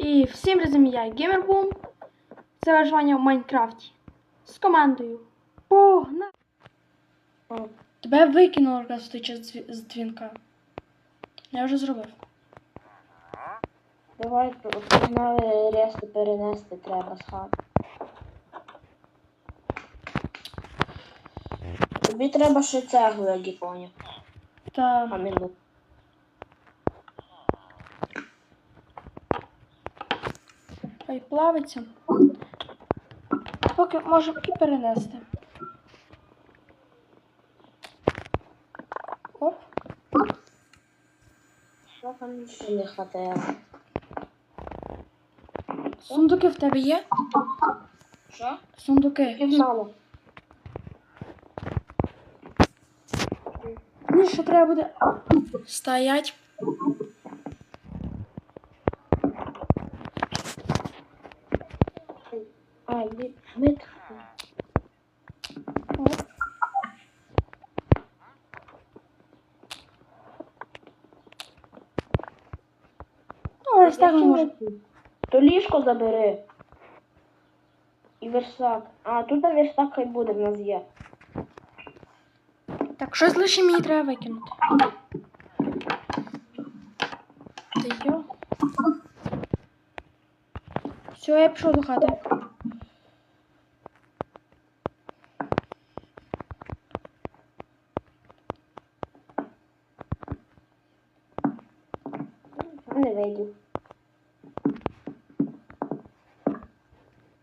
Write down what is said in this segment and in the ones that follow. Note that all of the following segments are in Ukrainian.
І всім разом я Геймербум. Це виживання в Майнкрафті. З командою. Погна! Тебе викинуло в той час з дзвінка. Я вже зробив. Давай погнали резко перенести треба з хати. Тобі треба ще цеглу, як і поняв. Та Кам'яну. Хай плавиться. Поки можемо і перенести. Оп. Що там ще не хватає? Сундуки в тебе є? Що? Сундуки. Пігнало. Ні, ще треба буде стоять. Ай, ми... ми... Оп. Ну, ось так. То ліжко забери. І верстак. А, тут верстак хай буде, в нас є. Так, щось лише мені треба викинути. Та йо. Все, я пішов до хати. Не вийду.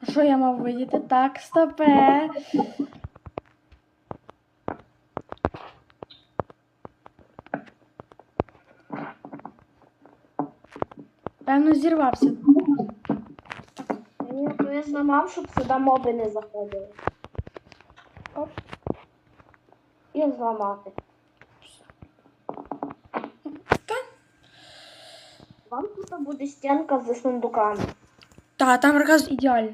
Що я мав видіти? Так, стопе. Певно, зірвався. Ні, то я зламав, щоб сюди моби не заходили. Оп. І зламати. Вам тут буде стінка з сундуками. Та, там якраз ідеально.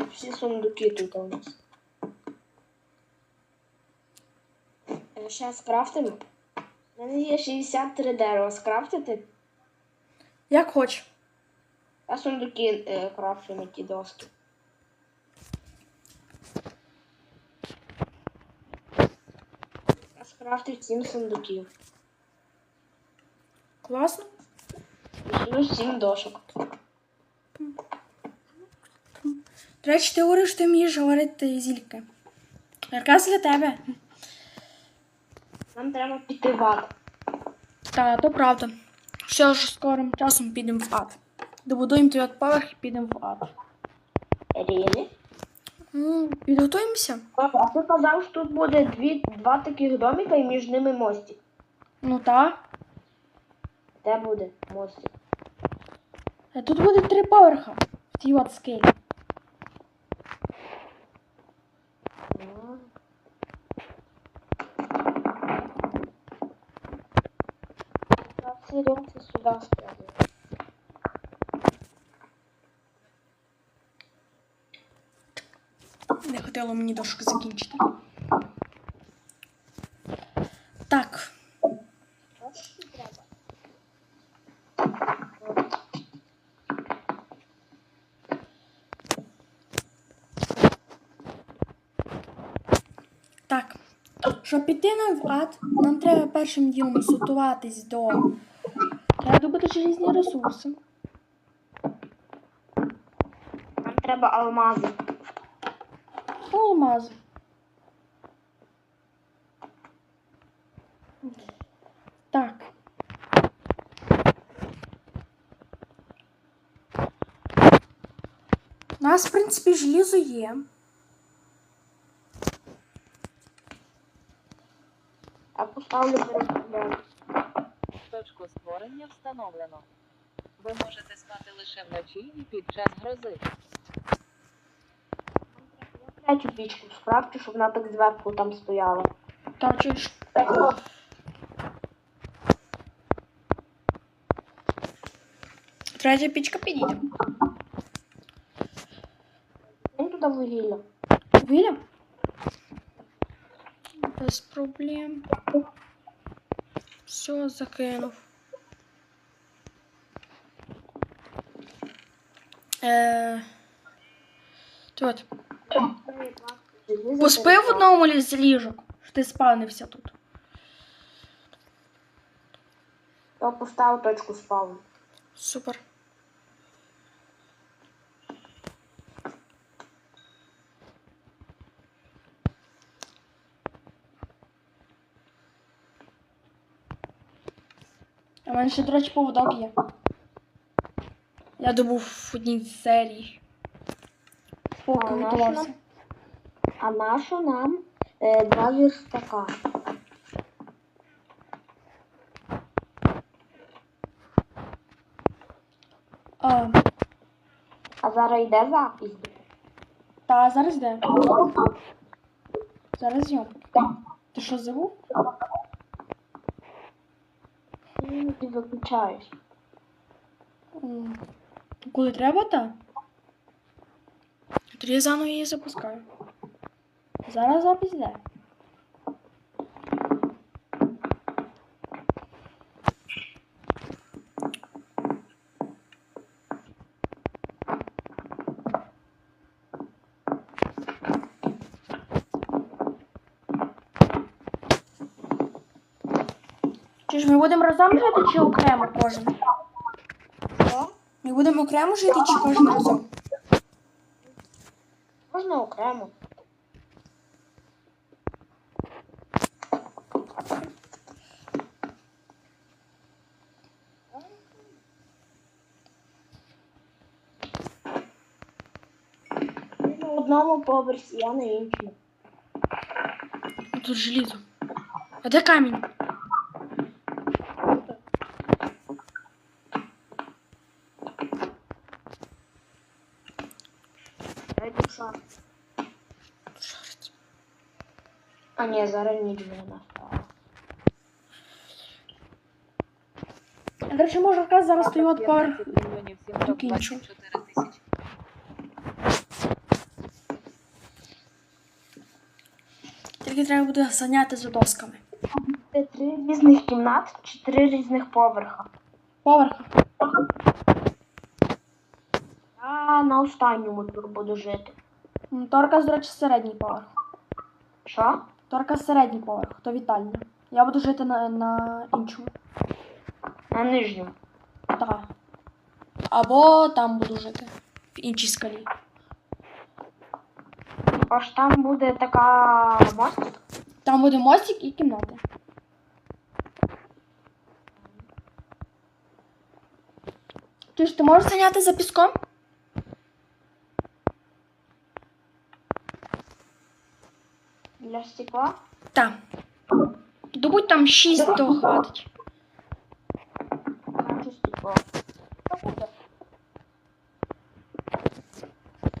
Всі сундуки тут у нас. Зараз скрафтимо. У мене є 63 дерева. Скрафтити? Як хоч. А сундуки е, крафтимо ті доски. Я скрафтив 7 сундуків. Класно. Плюс 7 дошок. До речі, ти говориш, що ти вмієш говорити зільки. Якраз для тебе. Нам треба піти в ад. Та, то правда. Все ж скорим часом підемо в ад. Добудуємо от поверх і підемо в ад. Рілі? Ну, підготуємося. А ти казав, що тут буде дві, два таких домика і між ними мостик. Ну та. Де буде мостик? Е, Тут буде три поверха в тій от скелі. А. Я всі сюди. Не хотіло мені дошку закінчити. Так. Так. Щоб піти нам в ад, нам треба першим ділом сутуватись до. Добути різні ресурси. Нам треба алмази. Алмази. Так. У нас, в принципі, желізо є. Я поставлю перед. Точку створення встановлено. Ви можете спати лише вночі і під час грози. Третю пічку справді, щоб вона так зверху там стояла. Та чуєш. Третя пічка підійде. Він туди вугілля. Виля? Без проблем. Все, закинув. Е... Тут. Поспив в одному з ліжок, що ти спавнився тут. Я поставив точку спавну. Супер. У мене ще, до речі, поводок є. Я добув в одній серії. Поки А, нащо нам е, два вірстака? А, А зараз йде запись. та зараз де? Зараз зйомка. Ти що забув? Виключаєш. Коли треба, так? Тоді я заново її запускаю. Зараз запись йде. Будемо разом жити чи окремо кожен? Що? Ми будемо окремо жити чи кожен разом? Можна окремо. На одному поверсі, я на іншому. Тут желізо. А де камінь? А ні, зараз ніч вже настала. До речі, можу сказати, зараз стою от. 15 Докінчу. 724 тисячі. Тільки треба буде зайняти за досками. Це три різних кімнат чи три різних поверха. Поверха. Я на останньому тур буду жити. Торка, до речі, середній поверх. Що? Торка середній поверх, то вітальня. Я буду жити на, на іншому. На нижньому. Так. Або там буду жити. В іншій скалі. Аж там буде така мостик. Там буде мостик і кімнати. Чи ж ти можеш зайняти за піском? Для стекла. Так. Добудь там 6 то хватить. Хочу стекло. Буде?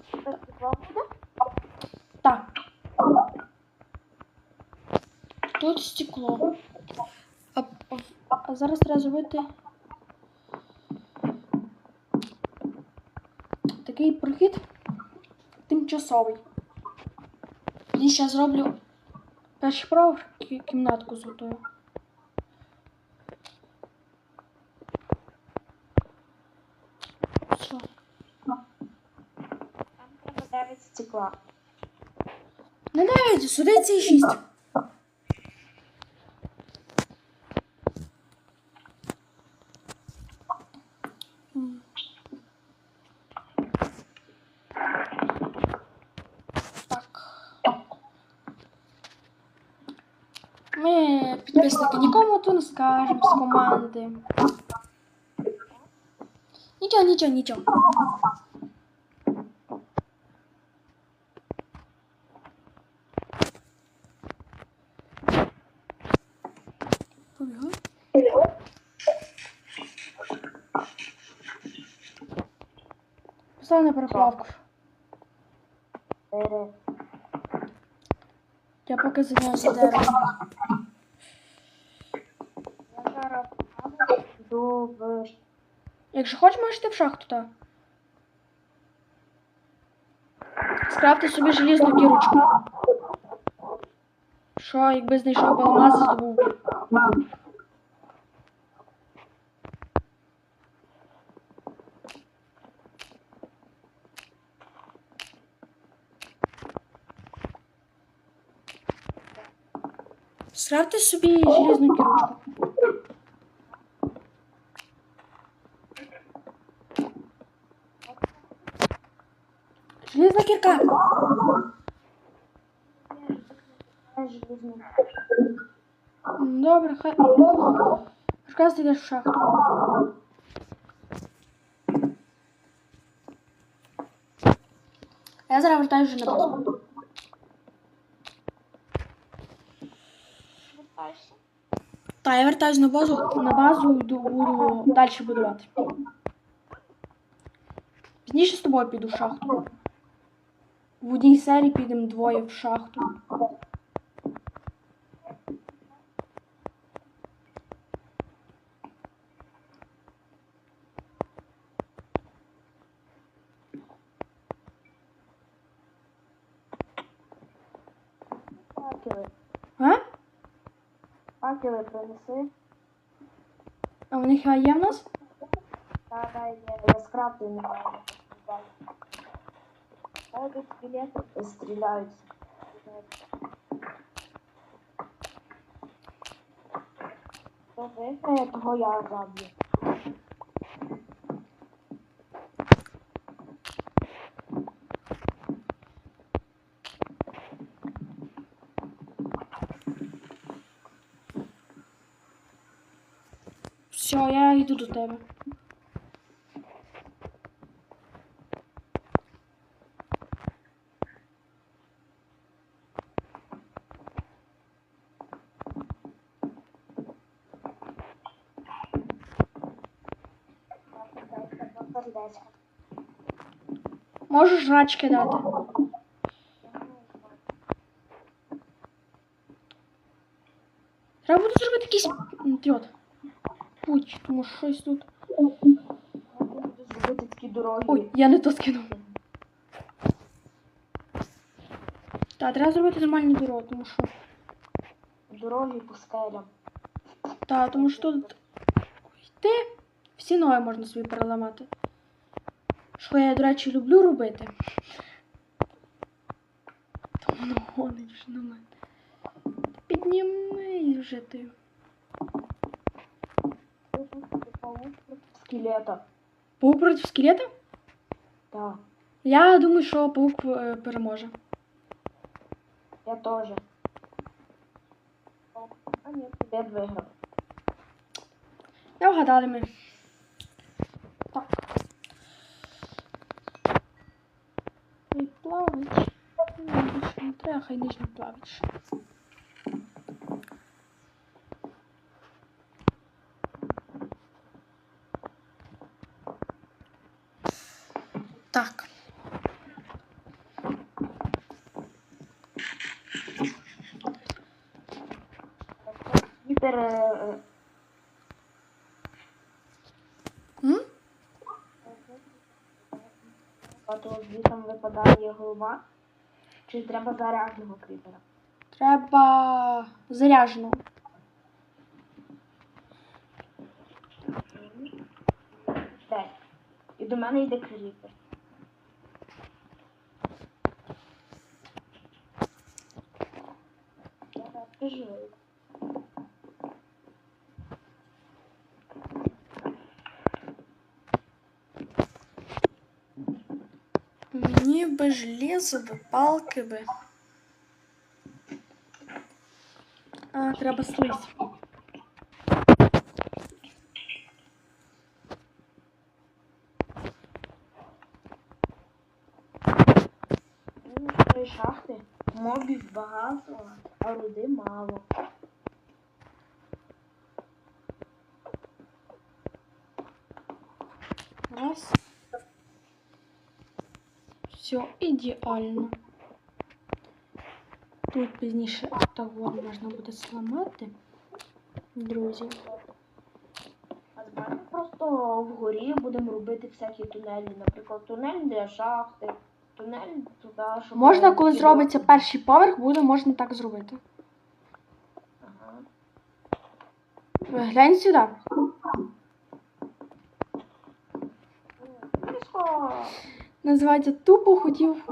Стекло буде? Так. Тут стекло. А, а, а зараз треба зробити такий прохід тимчасовий. І ще зроблю я ще прав кімнатку зготую. Що? Там треба 9 стекла. Не 9, сюди ці 6. Підписники нікому то не скажемо з команди. Нічого, нічого, нічого. Побігли. Постав на переплавку. Я поки зайнявся деревом. довер. Якщо хочеш, можеш ти в шахту, та Скрафти собі желізну кірочку. Що, якби знайшов алмаз, здобув. Скрафти собі желізну кірочку. Железна кірка. Я железну. М, Добре, хай. Якраз ти йдеш в шахту. Я зараз вертаюсь на базу. Вертаєшся? Та, я вертаюсь на базу, на базу йду, буду далі будувати. Пізніше з тобою піду в шахту. В одній серії підемо двоє в шахту. Факели. А? Факели принеси. А в них є в нас? Та дай я, я скрафтую неправильно. А тут скелети стріляються. Хто виграє, того я заб'ю. Все, я йду до тебе. Можеш жрачки дати. Треба буде зробити якийсь трьот. Путь, тому що щось тут. Зробити такі дороги. Ой, я не то скинув. Так, треба зробити нормальні дороги, тому що. Дороги по скелям. Так, тому що тут йти всі ноги можна собі переламати. Що я, до речі, люблю робити. То воно гонить на мене. Підніми вже ти. Скелета. Паук проти скелета? Так, Я думаю, що паук е, переможе. я теж. А ні, скелет виграв. Я вгадали ми. Так. І плавач. Ну, не треба, хай нижній плавач. Так. Вітер е, М? а то звітом випадає голова. Чи треба зарядженого кріпера? Треба зарядженого. Де? І до мене йде кріпер. Я так живу. Би железо, би палки би. А, треба слизь. Ну, шахти. Мобів багато, а руди мало. Раз. Все ідеально. Тут пізніше того можна буде зламати. Друзі. А давайте просто вгорі будемо робити всякі тунелі. Наприклад, тунель для шахти, тунель туди, щоб... Можна, коли зробиться перший поверх, буде можна так зробити. Ага. Глянь сюди. Близько називається тупо хотів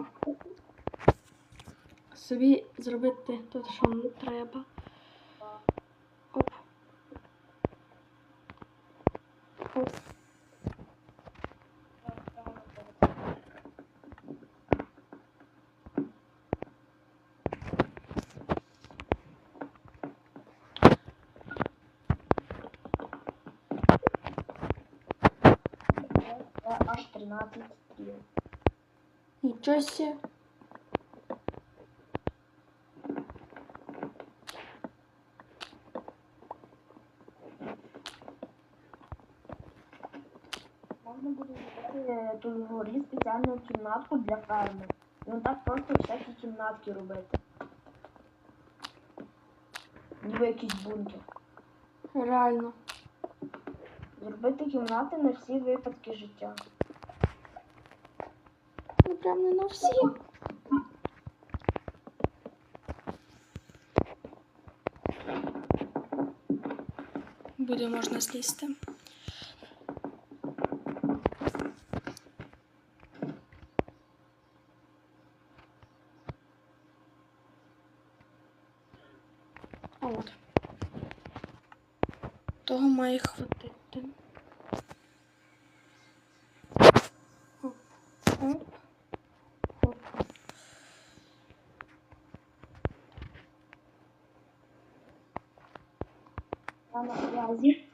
собі зробити те, що мені треба. Оп. Оп. аж 13 стрел. Сі. Можна буде зробити тут вгорі спеціальну кімнатку для ферми. І от так просто всякі кімнатки робити. Ніби якийсь бункер. Реально. Зробити кімнати на всі випадки життя. Прям не на всі. Буде можна злізти. Того має хватити. Оп. Оп. Оп. Я на зв'язі.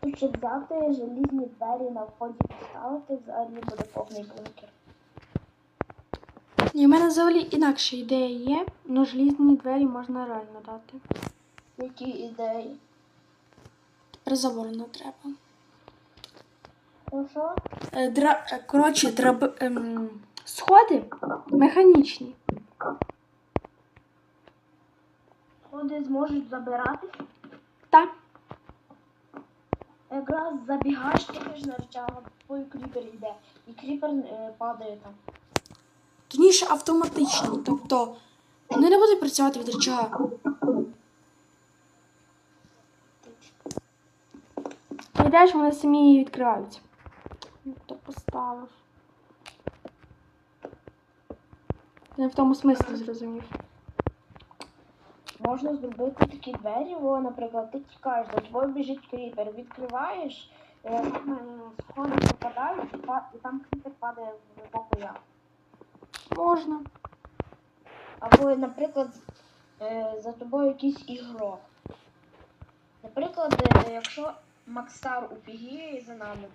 Тут щоб желізні двері на вході поставити, взагалі буде повний бункер. Ні, в мене взагалі інакша ідея є, але желізні двері можна реально дати. Які ідеї? Тепер забору не треба. Ну що? Е, дра... е, Коротше, драб... ем... сходи механічні. Сходи зможуть забиратись. Так. Якраз забігаєш тільки ж на рычага, твій кріпер йде. І кріпер е, падає там. Тоніше автоматичні. Тобто вони не будуть працювати від рычага. Ти йдеш, вони самі її відкриваються. Ну, То поставив. Ти не в тому смислі зрозумів. Можна зробити такі двері, о, наприклад, ти тікаєш, до твого біжить кріпер, відкриваєш, е, е, сходи попадають, і, там кріпер падає в глибоку яму. Можна. Або, наприклад, е, за тобою якийсь ігрок. Наприклад, е, якщо Макстар убігає за нами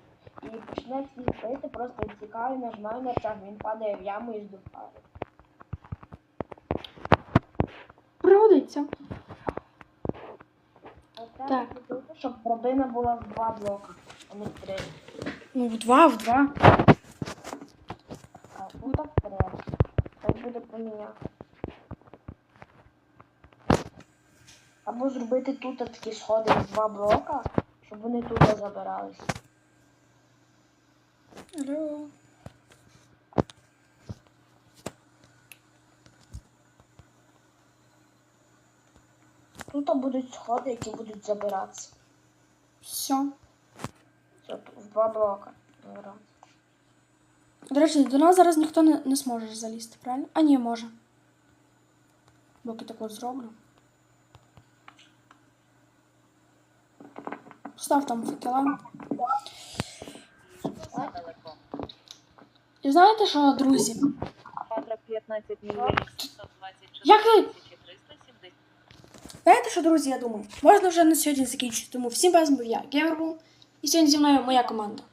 і почне всіх бити, просто тікаю, нажимаю на рычаг, він падає в яму і здухає. Пригодиться. Так. щоб драбина була в два блока, а не в три. Ну, в два, в два. А ну так треба. Так буде поміняти. Або зробити тут такі сходи в два блока, щоб вони тут забирались. Алло. Тут будуть сходи, які будуть забиратися. Все. Це в два блока. забиратися. До речі, до нас зараз ніхто не, не зможе залізти, правильно? А ні, може. Поки так зроблю. Став там факела. І знаєте що, друзі? Патра 15 мільйонів 724 Як ви- тисячі 370. Знаєте що, друзі, я думаю, можна вже на сьогодні закінчити. Тому всім вас був я, Геймербул, і сьогодні зі мною моя команда.